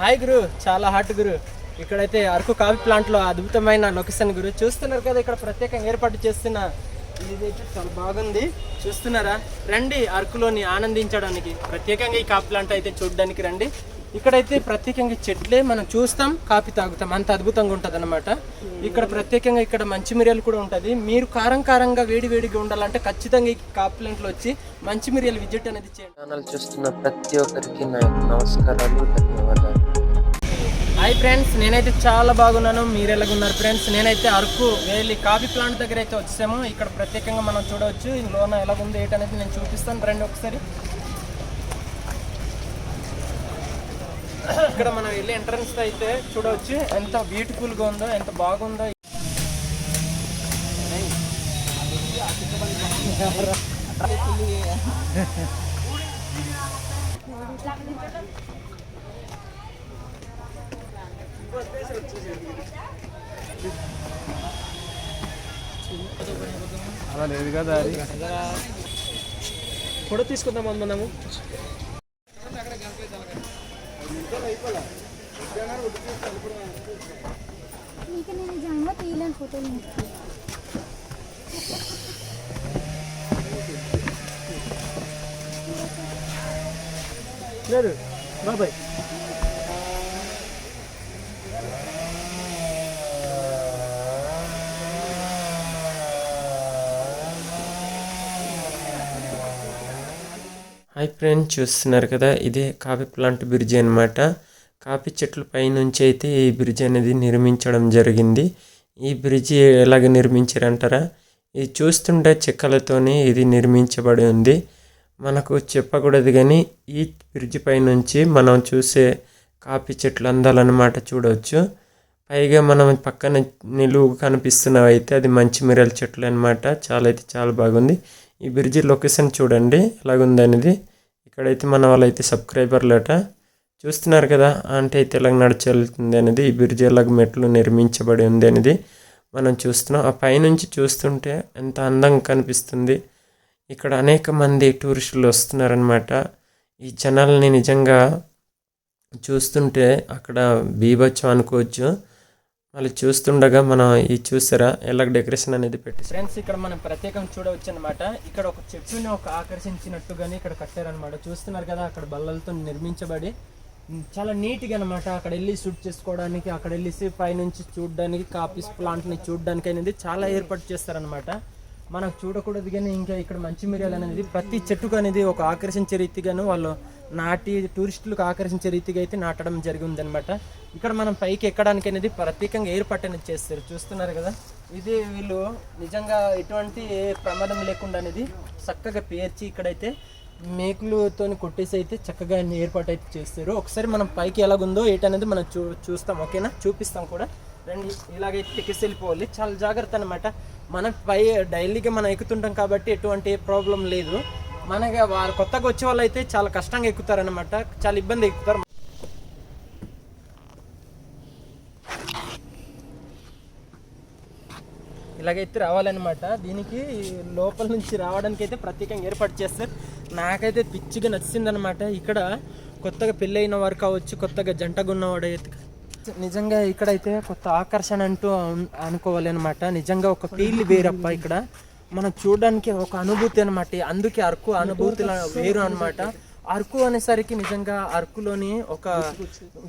Hi గురు చాలా hot గురు. ఇక్కడైతే Araku coffee ప్లాంట్లో అద్భుతమైన లొకేషన్ గురు. చూస్తున్నారు కదా ఇక్కడ ప్రత్యేకంగా ఏర్పాటు చేస్తున్న ఇదైతే చాలా బాగుంది. చూస్తున్నారా? రండి అరకులోని ఆనందించడానికి. ప్రత్యేకంగా ఈ కాఫీ ప్లాంట్ అయితే చూడడానికి రండి. ఇక్కడైతే ప్రత్యేకంగా చెట్లే మనం చూస్తాం కాఫీ తాగుతాం. అంత అద్భుతంగా ఉంటుంది ఇక్కడ ప్రత్యేకంగా ఇక్కడ మంచి మిరియాలు కూడా ఉంటుంది. మీరు కారం కారంగా వేడి వేడిగా ఉండాలంటే ఖచ్చితంగా ఈ కాఫీ ప్లాంట్లో వచ్చి మంచి మిరియాలు విజిట్ అనేది చేయండి. ఛానల్ చూస్తున్న ప్రతి ఒక్కరికి నా నమస్కారాలు ధన్యవాదాలు. హాయ్ ఫ్రెండ్స్ నేనైతే చాలా బాగున్నాను. మీరు ఎలాగున్నారు ఫ్రెండ్స్? నేనైతే అరకు వెళ్ళి కాఫీ ప్లాంట్ దగ్గర అయితే వచ్చాము ఇక్కడ ప్రత్యేకంగా మనం చూడవచ్చు. లోన ఎలాగుంది ఏంటనేది నేను చూపిస్తాను. రండి ఒకసారి. ఇక్కడ మనం వెళ్ళి ఎంట్రన్స్ అయితే చూడవచ్చు. ఎంత బ్యూటిఫుల్గా ఉందో ఎంత బాగుందో. అలా లేదు కదా అది ఫోటో తీసుకుందాం మనము ఇంకా నేను నిజంగా తీయలేను ఫోటోలు లేదు బాబాయ్. హై ఫ్రెండ్ చూస్తున్నారు కదా ఇదే కాఫీ ప్లాంట్ బ్రిడ్జ్ అనమాట కాఫీ చెట్ల పైనుంచి అయితే ఈ బ్రిడ్జ్ అనేది నిర్మించడం జరిగింది. ఈ బ్రిడ్జి ఎలాగ నిర్మించారంటారా? ఇది చూస్తుంటే చెక్కలతోనే ఇది నిర్మించబడి ఉంది. మనకు చెప్పకూడదు కానీ ఈ బ్రిడ్జి పైనుంచి మనం చూసే కాఫీ చెట్లు అందాలన్నమాట చూడవచ్చు పైగా మనం పక్కన నిలువు కనిపిస్తున్నవి అయితే అది మంచి మిరల చెట్లు అన్నమాట. చాలా అయితే చాలా బాగుంది. ఈ బ్రిడ్జి లొకేషన్ చూడండి ఎలాగుంది అనేది ఇక్కడైతే మన వాళ్ళైతే సబ్స్క్రైబర్లట. చూస్తున్నారు కదా అంటే అయితే ఇలాగ నడిచెళ్తుంది అనేది ఈ బ్రిడ్జి మెట్లు నిర్మించబడి ఉంది అనేది మనం చూస్తున్నాం. ఆ పైనుంచి చూస్తుంటే ఎంత అందంగా కనిపిస్తుంది. ఇక్కడ అనేక మంది టూరిస్టులు వస్తున్నారనమాట ఈ జనాల్ని నిజంగా చూస్తుంటే అక్కడ బీభత్సం అనుకోవచ్చు. మళ్ళీ చూస్తుండగా మనం ఈ చూసారా? ఎలా డెకరేషన్ అనేది పెట్టి ఫ్రెండ్స్ ఇక్కడ మనం ప్రత్యేకం చూడవచ్చు అనమాట ఇక్కడ ఒక చెట్టుని ఒక ఆకర్షించినట్టుగానే ఇక్కడ కట్టారనమాట చూస్తున్నారు కదా అక్కడ బల్లలతో నిర్మించబడి చాలా నీట్గా అనమాట అక్కడ వెళ్ళి షూట్ చేసుకోవడానికి అక్కడ వెళ్ళేసి పైనుంచి చూడడానికి కాఫీస్ ప్లాంట్ని చూడడానికి అనేది చాలా ఏర్పాటు చేస్తారనమాట మనకు చూడకూడదు కానీ ఇంకా ఇక్కడ మంచి మిరియాలు అనేది ప్రతి చెట్టుకు అనేది ఒక ఆకర్షించే రీతిగాను వాళ్ళు నాటి టూరిస్టులకు ఆకర్షించే రీతిగా అయితే నాటడం జరిగింది అనమాట ఇక్కడ మనం పైకి ఎక్కడానికి అనేది ప్రత్యేకంగా ఏర్పాటు అనేది చేస్తారు. చూస్తున్నారు కదా? ఇది వీళ్ళు నిజంగా ఎటువంటి ప్రమాదం లేకుండా అనేది చక్కగా పేర్చి ఇక్కడైతే మేకులతో కొట్టేసి అయితే చక్కగా అన్ని ఏర్పాటు అయితే చేస్తారు. ఒకసారి మనం పైకి ఎలాగుందో ఏంటనేది మనం చూ చూస్తాం. ఓకేనా? చూపిస్తాం కూడా. రండి. ఇలాగైతే ఎక్కేసి వెళ్ళిపోవాలి. చాలా జాగ్రత్త అనమాట మనం పై డైలీగా మనం ఎక్కుతుంటాం కాబట్టి ఎటువంటి ప్రాబ్లం లేదు. మనకి వారు కొత్తగా వచ్చే వాళ్ళు అయితే చాలా కష్టంగా ఎక్కుతారనమాట చాలా ఇబ్బంది ఎక్కుతారు. ఇలాగైతే రావాలన్నమాట. దీనికి లోపల నుంచి రావడానికి అయితే ప్రత్యేకంగా ఏర్పాటు చేస్తారు. నాకైతే పిచ్చిగా నచ్చిందనమాట ఇక్కడ కొత్తగా పెళ్ళైన వారు కావచ్చు కొత్తగా జంటగా ఉన్నవాడు అయితే నిజంగా ఇక్కడైతే కొత్త ఆకర్షణ అంటూ అనుకోవాలన్నమాట. అనుకోవాలి అనమాట నిజంగా ఒక ఫీల్ వేరప్ప ఇక్కడ. మనం చూడడానికి ఒక అనుభూతి అనమాట అందుకే అరకు అనుభూతిలా వేరు అనమాట అరకు అనేసరికి నిజంగా అరకులోని ఒక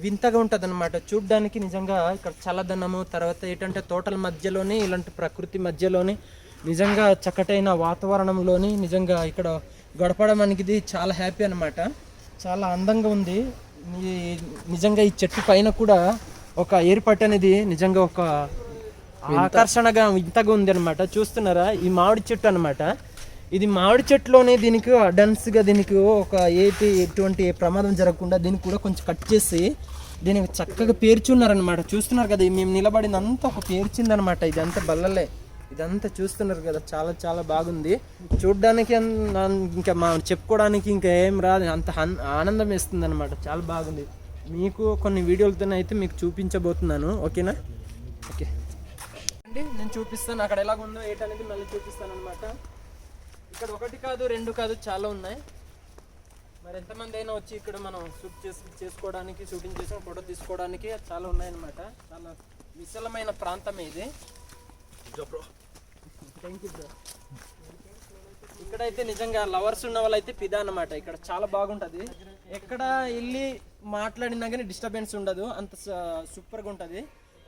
వింతగా ఉంటుంది అనమాట చూడ్డానికి నిజంగా ఇక్కడ చల్లదనము తర్వాత ఏంటంటే తోటల మధ్యలోని ఇలాంటి ప్రకృతి మధ్యలోని నిజంగా చక్కటైన వాతావరణంలోని నిజంగా ఇక్కడ గడపడం అనేది చాలా హ్యాపీ అనమాట చాలా అందంగా ఉంది. నిజంగా ఈ చెట్టు పైన కూడా ఒక ఏర్పాటు అనేది నిజంగా ఒక ఆకర్షణగా ఇంతగా ఉంది అనమాట చూస్తున్నారా? ఈ మామిడి చెట్టు అన్నమాట. ఇది మామిడి చెట్టులోనే దీనికి అడన్స్గా దీనికి ఒక ఏటి ఎటువంటి ప్రమాదం జరగకుండా దీనికి కూడా కొంచెం కట్ చేసి దీనికి చక్కగా పేర్చున్నారనమాట చూస్తున్నారు కదా మేము నిలబడిందంతా ఒక పేర్చిందనమాట ఇదంతా బల్లలే. ఇదంతా చూస్తున్నారు కదా చాలా చాలా బాగుంది. చూడ్డానికి అన్- ఇంకా మా చెప్పుకోవడానికి ఇంకా ఏం రాదు అంత ఆనందం ఇస్తుంది అనమాట చాలా బాగుంది. మీకు కొన్ని వీడియోలతో అయితే మీకు చూపించబోతున్నాను ఓకేనా? ఓకే. అండి నేను చూపిస్తాను అక్కడ ఎలాగ ఉందో ఏంటనేది మళ్ళీ చూపిస్తాను అనమాట ఇక్కడ ఒకటి కాదు రెండు కాదు చాలా ఉన్నాయి. మరి ఎంతమంది అయినా వచ్చి ఇక్కడ మనం షూట్ చేసి చేసుకోవడానికి షూటింగ్ చేసిన ఫోటో తీసుకోవడానికి చాలా ఉన్నాయన్నమాట. చాలా విశాలమైన ప్రాంతం ఇది. థ్యాంక్ యూ బ్రో ఇక్కడైతే నిజంగా లవర్స్ ఉన్న వాళ్ళైతే పిదా అన్నమాట. ఇక్కడ చాలా బాగుంటది. ఎక్కడ వెళ్ళి మాట్లాడినా కానీ డిస్టర్బెన్స్ ఉండదు. అంత సూపర్గా ఉంటుంది.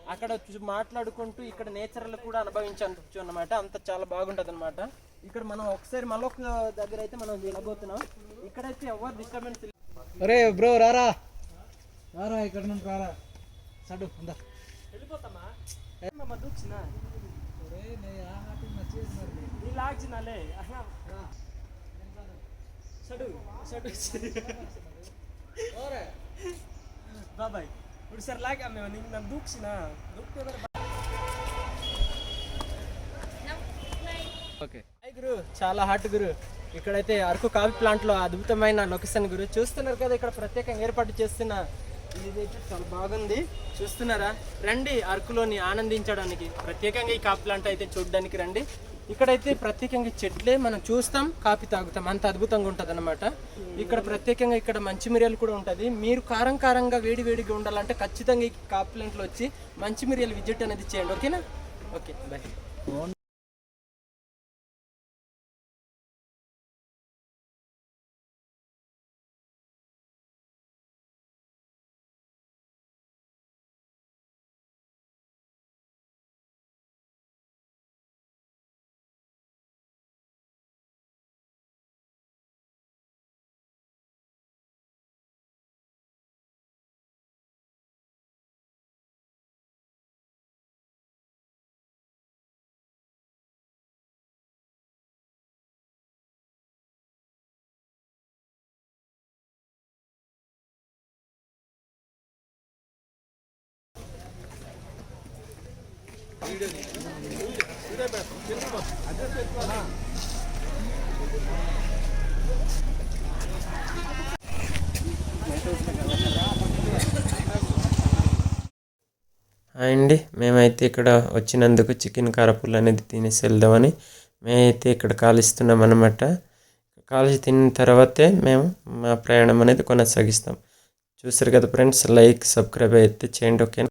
అక్కడ చూ- మాట్లాడుకుంటూ ఇక్కడ నేచర్లు కూడా అనుభవించవచ్చు అన్నమాట. అంత చాలా బాగుంటది అనమాట ఇక్కడ మనం ఒకసారి మళ్ళొక దగ్గర అయితే మనం వెళ్ళబోతున్నాం. ఇక్కడైతే ఎవరు డిస్టర్బెన్స్ అరే బ్రో రారా? రారా ఇక్కడ నుండి రారా? సడు ఉందా? వెళ్ళిపోతామా? వచ్చిన ఒరే నే ఆ హాటి నచ్చేసి మరి నీ లాగ్జినాలే షడు షడు బాబాయ్ ఇప్పుడు సరే లాగా మేము నీకు నన్ను దూక్షిన దూక్తే ఓకే. హాయ్ గురు చాలా హాట్ గురు. ఇక్కడైతే అరకు కాఫీ ప్లాంట్లో అద్భుతమైన లొకేషన్ గురు. చూస్తున్నారు కదా ఇక్కడ ప్రత్యేకంగా ఏర్పాటు చేస్తున్న ఇదైతే చాలా బాగుంది. చూస్తున్నారా? రండి అరకులోని ఆనందించడానికి. ప్రత్యేకంగా ఈ కాఫీ ప్లాంట్ అయితే చూడడానికి రండి. ఇక్కడైతే ప్రత్యేకంగా చెట్లే మనం చూస్తాం కాఫీ తాగుతాం. అంత అద్భుతంగా ఉంటుంది ఇక్కడ ప్రత్యేకంగా ఇక్కడ మంచి మిరియాలు కూడా ఉంటుంది. మీరు కారం కారంగా వేడి వేడిగా ఉండాలంటే ఖచ్చితంగా ఈ కాఫీ ప్లాంట్లో వచ్చి మంచి మిరియాలు విజిట్ అనేది చేయండి. ఓకేనా? Okay bye. అండి. మేమైతే ఇక్కడ వచ్చినందుకు చికెన్ కారపుల్ అనేది తినేసి వెళ్దామని మేమైతే ఇక్కడ కాలుస్తున్నాం అనమాట కాల్చి తిన్న తర్వాతే మేము మా ప్రయాణం అనేది కొనసాగిస్తాం. చూసారు కదా ఫ్రెండ్స్ లైక్ సబ్స్క్రైబ్ అయితే చేయండి ఓకే